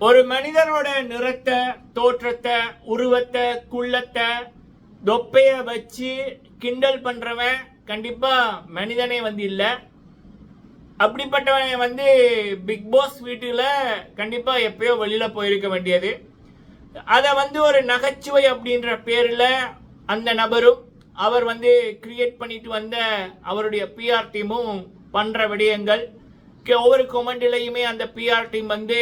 ஒரு மனிதனோட நிறத்தை தோற்றத்தை உருவத்தை குள்ளத்தை தொப்பைய வச்சு கிண்டல் பண்றவன் கண்டிப்பா மனிதனே வந்து இல்லை. அப்படிப்பட்டவன் வந்து பிக் பாஸ் வீட்டுல கண்டிப்பா எப்பயோ வெளியில போயிருக்க வேண்டியது. அதை வந்து ஒரு நகைச்சுவை அப்படின்ற பேர்ல அந்த நபரும் அவர் வந்து கிரியேட் பண்ணிட்டு வந்த அவருடைய பிஆர் டீமும் பண்ற விடயங்கள் ஒவ்வொரு கொமெண்ட்லையுமே அந்த பிஆர் டீம் வந்து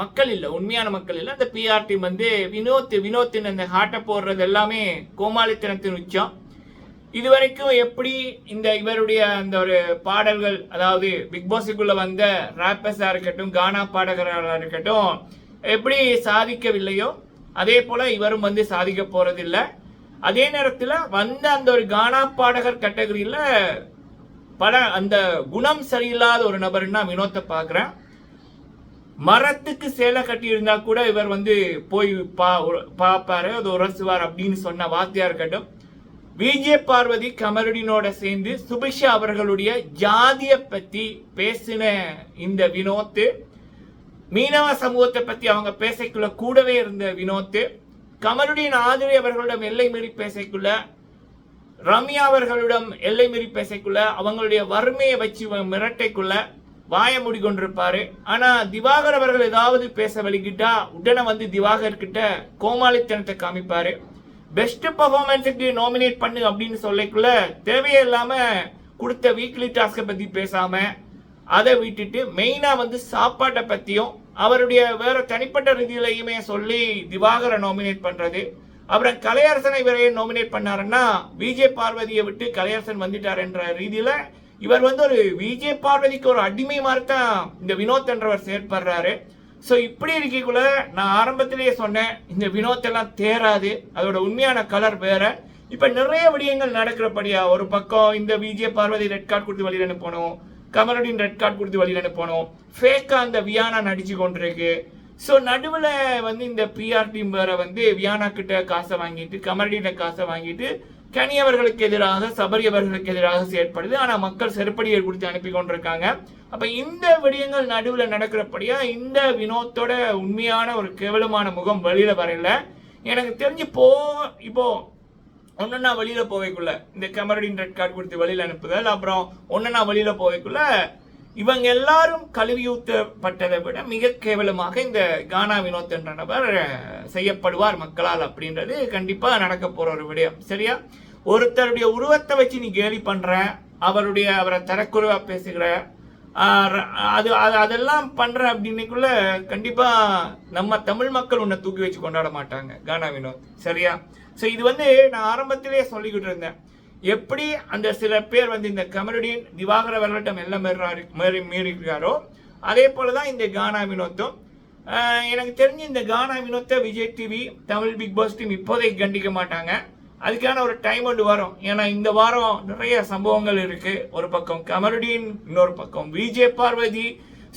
மக்கள் இல்லை உண்மையான மக்கள் இல்லை. அந்த பிஆர் டீம் வந்து வினோத் வினோத்தின் அந்த ஹாட்டை போடுறது எல்லாமே கோமாளித்தனத்தின் உச்சம். இதுவரைக்கும் எப்படி இந்த இவருடைய அந்த ஒரு பாடல்கள் அதாவது பிக் பாஸுக்குள்ள வந்த ராப்பர்ஸாக இருக்கட்டும் கானா பாடகராக இருக்கட்டும் எப்படி சாதிக்கவில்லையோ அதே போல இவரும் வந்து சாதிக்க போறதில்லை. அதே நேரத்தில் வந்த அந்த ஒரு கானா பாடகர் கேட்டகரியில் பல அந்த குணம் சரியில்லாத ஒரு நபர்னா வினோத்தை பார்க்குறேன். மரத்துக்கு சேலை கட்டி இருந்தா கூட இவர் வந்து போய் பா பார்ப்பாரு. அது உரசுவார் அப்படின்னு சொன்ன வார்த்தையா இருக்கட்டும் விஜய பார்வதி கமருடினோட சேர்ந்து சுபிஷா அவர்களுடைய ஜாதிய பத்தி பேசின இந்த வினோத்து மீனவ சமூகத்தை பத்தி அவங்க பேசக்குள்ள கூடவே இருந்த வினோத்து கமருடின் ஆதிரி அவர்களிடம் எல்லை மீறி பேசக்குள்ள ரம்யா அவர்களிடம் எல்லை மீறி பேசக்குள்ள அவங்களுடைய வறுமையை வச்சு மிரட்டைக்குள்ள வாய மூடி கொண்டிருப்பாரு. ஆனா திவாகர் அவர்கள் ஏதாவது பேச வலிக்கிட்டா உடனே வந்து திவாகர் கிட்ட கோமாளித்தனத்தை காமிப்பாரு. பெஸ்ட் பர்ஃபார்மன்ஸுக்கு நாமினேட் பண்ணு அப்படின்னு சொல்லக்குள்ள தேவையில்லாம கொடுத்த வீக்லி டாஸ்கை பத்தி பேசாம அதை விட்டுட்டு மெயினா வந்து சாப்பாட்டை பத்தியும் அவருடைய வேற தனிப்பட்ட ரீதியிலையுமே சொல்லி திவாகரை நாமினேட் பண்றது. அப்புறம் கலையரசனை இவரை நாமினேட் பண்ணாருன்னா விஜய் பார்வதியை விட்டு கலையரசன் வந்துட்டார் என்ற ரீதியில் இவர் வந்து ஒரு விஜய் பார்வதிக்கு ஒரு அடிமை மாதிரி தான் இந்த வினோத் என்றவர் செயற்படுறாரு. ஸோ இப்படி இருக்கக்குள்ள நான் ஆரம்பத்திலேயே சொன்னேன் இந்த வினோத் எல்லாம் தேராது அதோட உண்மையான கலர் வேற. இப்போ நிறைய விடயங்கள் நடக்கிறபடியா ஒரு பக்கம் இந்த விஜய் பார்வதி ரெட் கார்டு கொடுத்து வழியில் அனுப்பணும் கமருடின் ரெட் கார்டு கொடுத்து வெளியில அனுப்பணும் ஃபேக்கா அந்த வியானா நடிச்சு கொண்டிருக்கு. ஸோ நடுவில் வந்து இந்த பிஆர் டீம் வேற வந்து வியானா கிட்ட காசை வாங்கிட்டு கமரடியிட காசை வாங்கிட்டு கனியவர்களுக்கு எதிராக சபரி அவர்களுக்கு எதிராக செயற்படுது. ஆனால் மக்கள் செருப்படியை கொடுத்து அனுப்பி கொண்டிருக்காங்க. அப்போ இந்த விடயங்கள் நடுவில் நடக்கிறபடியா இந்த வினோத்தோட உண்மையான ஒரு கேவலமான முகம் வெளியில் வரல. எனக்கு தெரிஞ்சு போ இப்போ ஒன்னொன்னா வெளியில போவைக்குள்ள இந்த கமரடின் ரெட் கார்டு கொடுத்து வெளியில் அனுப்புதல் அப்புறம் ஒன்னொன்னா வெளியில போவைக்குள்ள இவங்க எல்லாரும் கழுவியூத்தப்பட்டதை விட மிக கேவலமாக இந்த கானா வினோத் என்ற நபர் செய்யப்படுவார் மக்களால் அப்படின்றது கண்டிப்பாக நடக்க போகிற ஒரு விடயம். சரியா? ஒருத்தருடைய உருவத்தை வச்சு நீ கேலி பண்ணுற அவருடைய அவரை தரக்குறைவாக பேசுகிற அது அது- அதெல்லாம் பண்ணுற அப்படின்னுக்குள்ள கண்டிப்பாக நம்ம தமிழ் மக்கள் உன்னை தூக்கி வச்சு கொண்டாட மாட்டாங்க கானா வினோத். சரியா? ஸோ இது வந்து நான் ஆரம்பத்திலேயே சொல்லிக்கிட்டு இருந்தேன். எப்படி அந்த சில பேர் வந்து இந்த கமருடின் திவாகர அவர்களிடம் எல்லாம் மீறாரு மீறி மீறிக்கிறாரோ அதே போல தான் இந்த கானா வினோத்தும். எனக்கு தெரிஞ்சு இந்த Gana வினோத்தை Vijay TV Tamil Bigg Boss team இப்போதைக்கு கண்டிக்க மாட்டாங்க. அதுக்கான ஒரு டைம் ஒன்று வரும். ஏன்னா இந்த வாரம் நிறைய சம்பவங்கள் இருக்கு. ஒரு பக்கம் கமருடீன் இன்னொரு பக்கம் விஜே பார்வதி.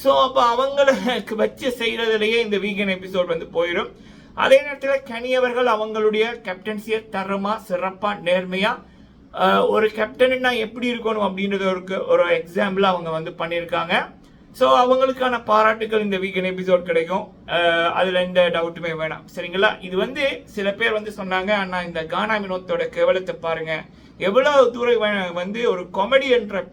ஸோ அப்போ அவங்களுக்கு வச்சு செய்கிறதுலையே இந்த வீக்கெண்ட் எபிசோட் வந்து போயிடும் அதே நேரத்தில் கனியவர்கள் அவங்களுடைய கேப்டன்சியை தரமாக சிறப்பாக நேர்மையாக ஒரு கேப்டன்னா எப்படி இருக்கணும் அப்படின்றது ஒரு ஒரு எக்ஸாம்பிள் அவங்க வந்து பண்ணியிருக்காங்க. ஸோ அவங்களுக்கான பாராட்டுகள் இந்த வீக்கெண்ட் எபிசோட் கிடைக்கும். அதில் எந்த டவுட்டுமே வேணாம். சரிங்களா? இது வந்து சில பேர் வந்து சொன்னாங்க ஆனால் இந்த கானா வினோத்தோட கேவலத்தை பாருங்கள் எவ்வளோ தூரம் வந்து ஒரு காமெடி என்ற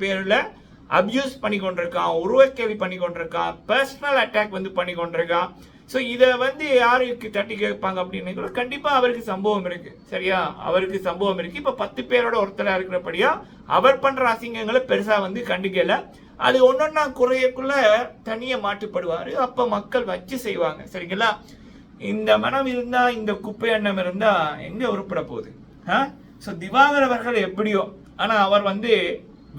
அப்யூஸ் பண்ணி கொண்டிருக்கான் உருவக்கேள்வி பண்ணி கொண்டிருக்கான் பர்சனல் அட்டாக் வந்து பண்ணி கொண்டிருக்கான். ஸோ இதை வந்து யாருக்கு தட்டி கேட்பாங்க அப்படின்னு கண்டிப்பாக அவருக்கு சம்பவம் இருக்கு. சரியா? அவருக்கு சம்பவம் இருக்கு. இப்போ பத்து பேரோட ஒருத்தராக இருக்கிறபடியா அவர் பண்ணுற அசிங்கங்களை பெருசாக வந்து கண்டுக்கல. அது ஒன்னொன்னா குறையக்குள்ள தனியாக மாட்டுப்படுவார் அப்போ மக்கள் வச்சு செய்வாங்க. சரிங்களா? இந்த மனம் இருந்தால் இந்த குப்பை எண்ணம் இருந்தால் எங்கே உருப்பட போகுது? ஸோ திவாகர் அவர்கள் எப்படியோ ஆனால் அவர் வந்து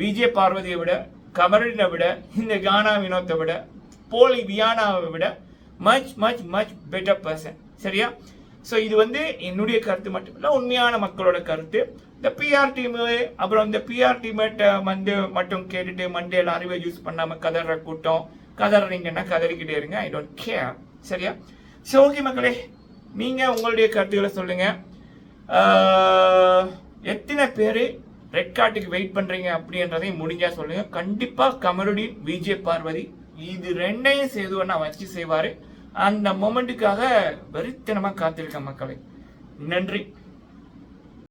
விஜய பார்வதியை விட கமரினை விட இந்த கானா வினோத்தை விட போலி வியானாவை விட much much much better person சரியா? ஸோ இது வந்து என்னுடைய கருத்து மட்டும் இல்லை உண்மையான மக்களோட கருத்து. இந்த பிஆர் டீமு அப்புறம் இந்த பிஆர் டீமேட்டை வந்து மட்டும் கேட்டுட்டு மண்டேல அறிவை யூஸ் பண்ணாம கதற கூட்டம் கதறீங்கன்னா கதறிக்கிட்டே இருங்க ஐ டோன்ட் கேர் சரியா? ஸோ ஓகே மக்களே நீங்க உங்களுடைய கருத்துக்களை சொல்லுங்க. எத்தனை பேர் ரெட் கார்டுக்கு வெயிட் பண்றீங்க அப்படின்றதையும் முடிஞ்சா சொல்லுங்க. கண்டிப்பா கமருடீன் விஜய் பார்வதி இது ரெண்டையும் சேதுவனா வச்சு செய்வாரு. அந்த மொமெண்ட்டுக்காக வெறித்தனமாக காத்திருக்க மக்களை. நன்றி.